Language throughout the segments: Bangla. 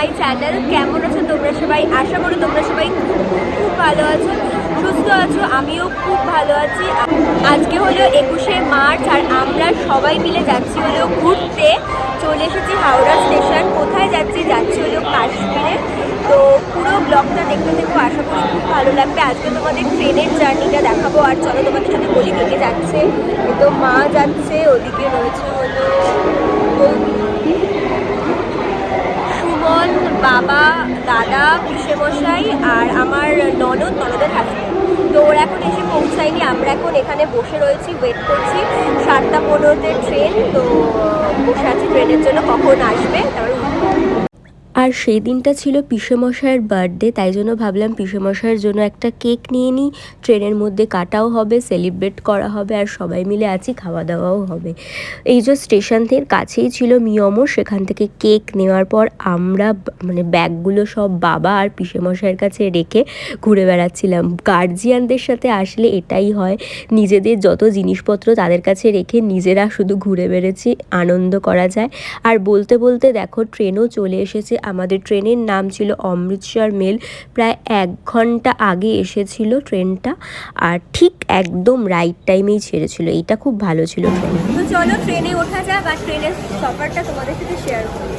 My channel. কেমন আছো তোমরা সবাই? আশা করি তোমরা সবাই খুব খুব ভালো আছো, সুস্থ আছো, আমিও খুব ভালো আছি। আজকে হলো একুশে মার্চ আর আমরা সবাই মিলে যাচ্ছি হলো ঘুরতে। চলে এসেছি হাওড়া স্টেশন। কোথায় যাচ্ছি? যাচ্ছি হলো কাশ্মীরে। তো পুরো ব্লগটা দেখতে দেখব আশা করি খুব ভালো লাগবে। আজকে তোমাদের ট্রেনের জার্নিটা দেখাবো। আর চলো তোমাদের সাথে বলি কে যাচ্ছে। তো মা যাচ্ছে, ওদিকে রয়েছে হলো বৌদি সুমন বাবা, দাদা পিসেমশাই আর আমার ননদ, ননদের থাকে তো ওরা এখন এসে পৌঁছায়নি, আমরা এখন এখানে বসে রয়েছি ওয়েট করছি সাতটা পনেরোতে ট্রেন তো বসে আছি ট্রেনের জন্য, কখন আসবে, তারপরে। আর সেই দিনটা ছিল পিসেমশাইয়ের বার্থডে, তাই জন্য ভাবলাম পিসেমশাইয়ের জন্য একটা কেক নিয়ে নিই। ট্রেনের মধ্যে কাটাও হবে, সেলিব্রেট করা হবে আর সবাই মিলে আছি খাওয়া দাওয়াও হবে। এই যে স্টেশনের কাছেই ছিল মিয়মো সেখান থেকে কেক নেওয়ার পর আমরা মানে ব্যাগগুলো সব বাবা আর পিসেমশাইয়ের কাছে রেখে ঘুরে বেড়াচ্ছিলাম। গার্জিয়ানদের সাথে আসলে এটাই হয়, নিজেদের যত জিনিসপত্র তাদের কাছে রেখে নিজেরা শুধু ঘুরে বেড়েছি, আনন্দ করা যায়। আর বলতে বলতে দেখো, ট্রেনও চলে এসেছে আমাদের ট্রেনের নাম ছিল অমৃতসর মেল। প্রায় এক ঘণ্টা আগে এসেছিল ট্রেনটা আর ঠিক একদম রাইট টাইমেই ছেড়েছিল। এটা খুব ভালো ছিল ট্রেন। তো চলো ট্রেনে ওঠা যাক আর ট্রেনের সফরটা তোমাদের সাথে শেয়ার করি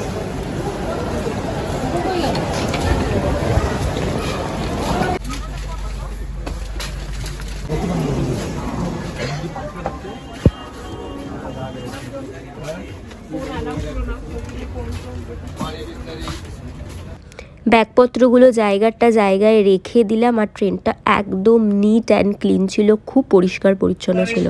ব্যাগপত্রগুলো জায়গাটা জায়গায় রেখে দিলাম আর ট্রেনটা একদম নিট অ্যান্ড ক্লিন ছিল, খুব পরিষ্কার পরিচ্ছন্ন ছিল।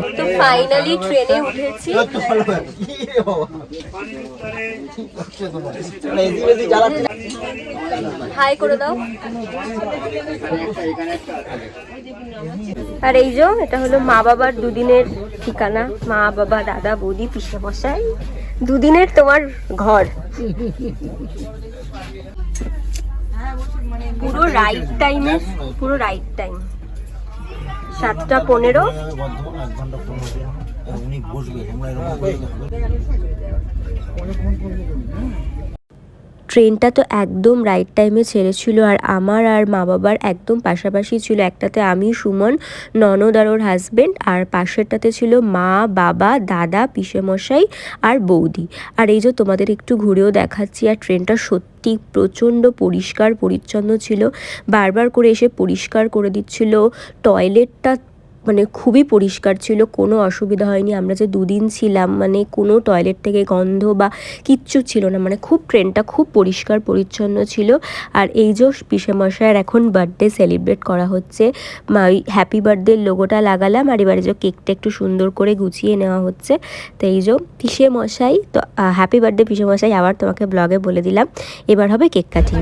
আর এই যে, এটা হলো মা বাবার দুদিনের ঠিকানা। মা বাবা, দাদা, বৌদি পিসে বসাই দুদিনের তোমার ঘর। পুরো রাইট টাইমে পুরো রাইট টাইম সাতটা পনেরো বর্ধমান এক ঘণ্টা পনেরো মিনিট। উনি বসবে তোমরা এরকম করে ট্রেনটা তো একদম রাইট টাইমে ছেড়েছিল আর আমার আর মা বাবার একদম পাশাপাশি ছিল। একটাতে আমি, সুমন, ননদ আর ওর হাজবেন্ড আর পাশেরটাতে ছিল মা, বাবা, দাদা, পিসেমশাই আর বৌদি। আর এই যে তোমাদের একটু ঘুরেও দেখাচ্ছি, আর ট্রেনটা সত্যি প্রচণ্ড পরিষ্কার, পরিচ্ছন্ন ছিল। বারবার করে এসে পরিষ্কার করে দিচ্ছিল। টয়লেটটা মানে খুবই পরিষ্কার ছিল, কোনো অসুবিধা হয়নি। আমরা যে দুদিন ছিলাম মানে কোনো টয়লেট থেকে গন্ধ বা কিচ্ছু ছিল না মানে খুব ট্রেনটা খুব পরিষ্কার, পরিচ্ছন্ন ছিল। আর এই যে পিসেমশাইয়ের এখন বার্থডে সেলিব্রেট করা হচ্ছে, মা ওই হ্যাপি বার্থডে লোগোটা লাগালাম আর এবারে যে কেকটা একটু সুন্দর করে গুছিয়ে নেওয়া হচ্ছে। তো এই যে পিসেমশাই, তো হ্যাপি বার্থডে পিসেমশাই আবার তোমাকে ব্লগে বলে দিলাম। এবার হবে cake cutting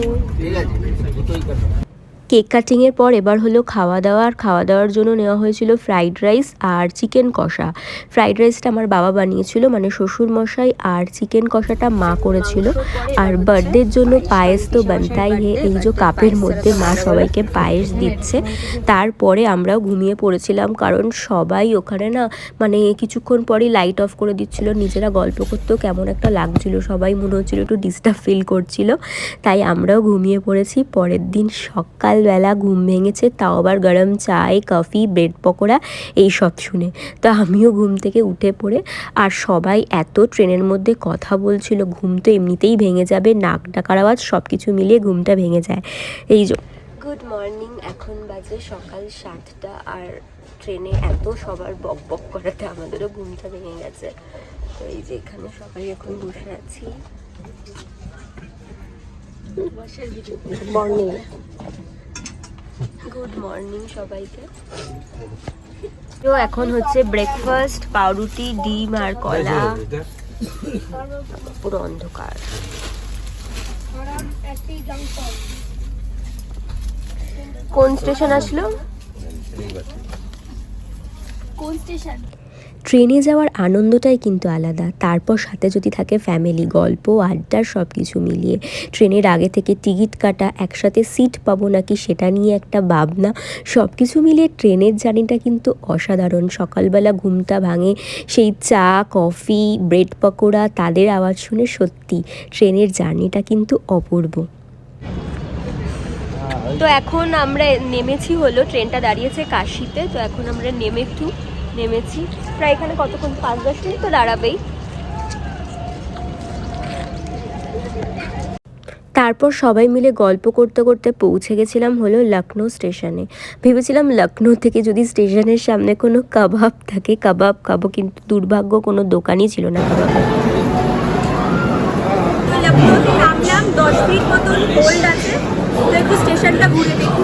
Cake কাটিংয়ের পর এবার হলো খাওয়া দাওয়া, আর খাওয়া দাওয়ার জন্য নেওয়া হয়েছিল ফ্রাইড রাইস আর চিকেন কষা। ফ্রাইড রাইসটা আমার বাবা বানিয়েছিল মানে শ্বশুর মশাই আর চিকেন কষাটা মা করেছিল। আর বার্থডের জন্য পায়েস তো বানতাই হে এই যে কাপের মধ্যে মা সবাইকে পায়েস দিচ্ছে। তারপরে আমরাও ঘুমিয়ে পড়েছিলাম, কারণ সবাই ওখানে না মানে কিছুক্ষণ পরই লাইট অফ করে দিচ্ছিল, নিজেরা গল্প করতেও কেমন একটা লাগছিল, সবাই মনে হচ্ছিল একটু ডিস্টার্ব ফিল করছিল। তাই আমরাও ঘুমিয়ে পড়েছি, পরের দিন সকালবেলা ঘুম ভেঙেছে তাও আবার গরম চায় কফি ব্রেড পকোড়া এই সব শুনে। তো আমিও ঘুম থেকে উঠে পড়ে আর সবাই এত ট্রেনের মধ্যে কথা বলছিল ঘুম তো এমনিতেই ভেঙে যাবে নাক ডাকার আওয়াজ সব কিছু মিলিয়ে ঘুমটা ভেঙে যায়। এই যে গুড মর্নিং এখন বাজে সকাল সাতটা আর ট্রেনে এত সবার বক বক করাতে আমাদেরও ঘুমটা ভেঙে গেছে। তো এই যে এখানে সবাই এখন বসে আছি। মর্নিং গুড মর্নিং সবাইকে। তো এখন হচ্ছে ব্রেকফাস্ট পাউরুটি, ডিম আর কলা। পুরো অন্ধকার। কোন স্টেশন আসলো? কোন স্টেশন ট্রেনে যাওয়ার আনন্দটাই কিন্তু আলাদা। তারপর সাথে যদি থাকে ফ্যামিলি গল্প, আড্ডা সব কিছু মিলিয়ে। ট্রেনের আগে থেকে টিকিট কাটা, একসাথে সিট পাবো নাকি সেটা নিয়ে একটা ভাবনা। সব কিছু মিলিয়ে ট্রেনের জার্নিটা কিন্তু অসাধারণ। সকালবেলা ঘুমটা ভাঙে, সেই চা কফি ব্রেড পকোড়া, তাদের আওয়াজ শুনে সত্যি ট্রেনের জার্নিটা কিন্তু অপূর্ব। তো এখন আমরা নেমেছি হলো, ট্রেনটা দাঁড়িয়েছে কাশিতে, তো এখন আমরা নেমে একটু নেমেছি। প্রায় এখানে কতক্ষণ? পাঁচ দশ মিনিট তো দাঁড়াবেই। তারপর সবাই মিলে গল্প করতে করতে পৌঁছে গেছিলাম হলো লখনৌ স্টেশনে। ভেবেছিলাম লখনৌ থেকে যদি স্টেশনের সামনে কোনো কাবাব থাকে, কাবাব খাব, কিন্তু দুর্ভাগ্য কোনো দোকানই ছিল না কাবাবের লখনৌতে নামলাম, দশ মিনিট মতন হোল্ড আছে। একটু স্টেশনটা ঘুরে দেখি।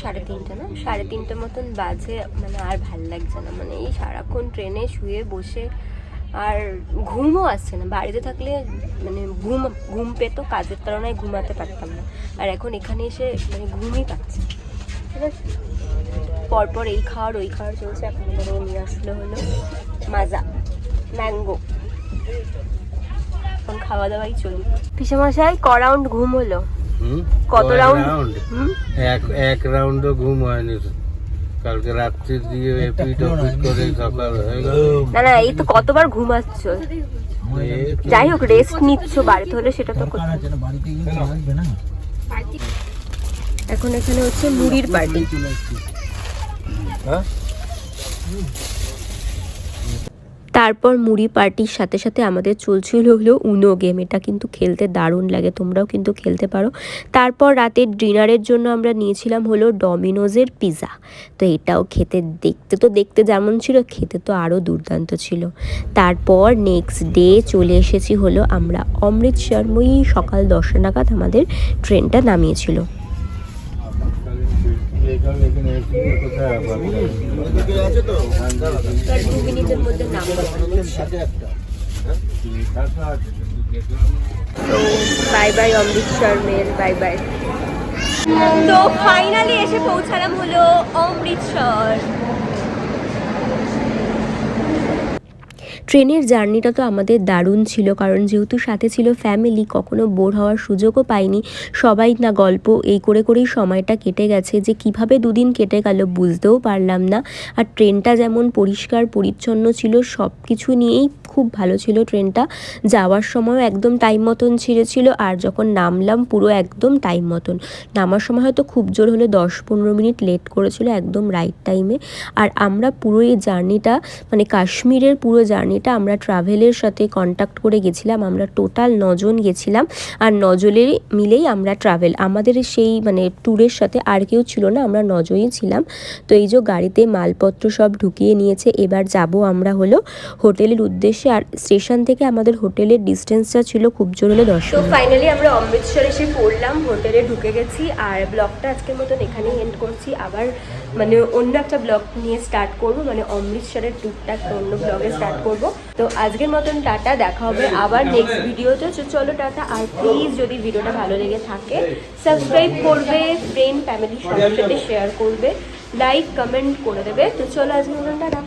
সাড়ে তিনটে না? সাড়ে তিনটে মতন বাজে মানে আর ভালো লাগছে না। মানে এই সারাক্ষণ ট্রেনে শুয়ে বসে আর ঘুমও আসছে না। বাড়িতে থাকলে মানে ঘুম ঘুম পেতো, কাজের তুলনায় ঘুমাতে পারতাম না। আর এখন এখানে এসে মানে ঘুমই পাচ্ছে ঠিক আছে? পরপর এই খাওয়ার, ওই খাওয়ার চলছে। এখন ধরো নিয়ে আসলে হলো মাজা, ম্যাঙ্গো। এখন খাওয়া দাওয়াই চলুক পিসেমশাই, ক ঘুম হলো? কত রাউন্ড রাউন্ড? হুম? এক এক রাউন্ডও ঘুম হয়নি। কালকে রাত্রি দিয়ে এপিট ওপিট করে সকাল হয়ে গেল। না না এই তো কতবার ঘুমাচ্ছ? যাই হোক রেস্ট নিচ্ছ বাড়িতে হলে সেটা তো এখন এখানে হচ্ছে মুড়ির পার্টি হ্যাঁ? তারপর মুড়ি পার্টির সাথে সাথে আমাদের চলছিল হলো উনো গেম এটা কিন্তু খেলতে দারুণ লাগে, তোমরাও কিন্তু খেলতে পারো। তারপর রাতের ডিনারের জন্য আমরা নিয়েছিলাম হলো ডমিনোজের পিৎজা তো এটাও খেতে দেখতে তো দেখতে যেমন ছিল, খেতে তো আরও দুর্দান্ত ছিল। তারপর নেক্সট ডে চলে এসেছি হলো আমরা অমৃতসর অমৃতসরময়ী সকাল দশটা নাগাদ আমাদের ট্রেনটা নামিয়েছিল এখানে এখানে এসে কোথায় আবার? আছে তো দু মিনিটের মধ্যে নামবো bye bye Amritsar mail bye bye তো ফাইনালি এসে পৌঁছালাম হলো অমৃতসর। ট্রেনের জার্নিটা তো আমাদের দারুণ ছিল, কারণ যেহেতু সাথে ছিল ফ্যামিলি কখনো বোর হওয়ার সুযোগও পাইনি। সবাই না গল্প, এই করে করেই সময়টা কেটে গেছে যে কীভাবে দুদিন কেটে গেল বুঝতেও পারলাম না। আর ট্রেনটা যেমন পরিষ্কার, পরিচ্ছন্ন ছিল সব কিছু নিয়েই খুব ভালো ছিল ট্রেনটা। যাওয়ার সময় একদম টাইম মতন ছেড়েছিল আর যখন নামলাম পুরো একদম টাইম মতন। নামার সময় হয়তো খুব জোর হলে দশ পনেরো মিনিট লেট করেছিল একদম রাইট টাইমে আর আমরা পুরো এই জার্নিটা মানে কাশ্মীরের পুরো জার্নিটা আমরা ট্রাভেলের সাথে কন্ট্যাক্ট করে গেছিলাম। আমরা টোটাল নজন গেছিলাম আর নজনের মিলেই আমরা ট্রাভেল আমাদের সেই মানে ট্যুরের সাথে আর কেউ ছিল না, আমরা নজনই ছিলাম। তো এই যে গাড়িতে মালপত্র সব ঢুকিয়ে নিয়েছে, এবার যাব আমরা হলো হোটেলের উদ্দেশ্যে আর স্টেশন থেকে আমাদের হোটেলের ডিস্টেন্সটা ছিল খুব জোর হলে দশ তো ফাইনালি আমরা অমৃতসর এসে পড়লাম হোটেলে ঢুকে গেছি আর ব্লগটা আজকের মতন এখানেই এন্ড করছি। আবার মানে অন্য একটা ব্লগ নিয়ে স্টার্ট করব মানে অমৃতসরের টুকটাক অন্য ব্লগে স্টার্ট করব। তো আজকের মতন টাটা দেখা হবে আবার নেক্সট ভিডিওতে তো চলো টাটা আর প্লিজ যদি ভিডিওটা ভালো লেগে থাকে সাবস্ক্রাইব করবে ফ্রেন্ড ফ্যামিলি সবার সাথে শেয়ার করবে লাইক কমেন্ট করে দেবে। তো চলো আজকের মতন টাটা।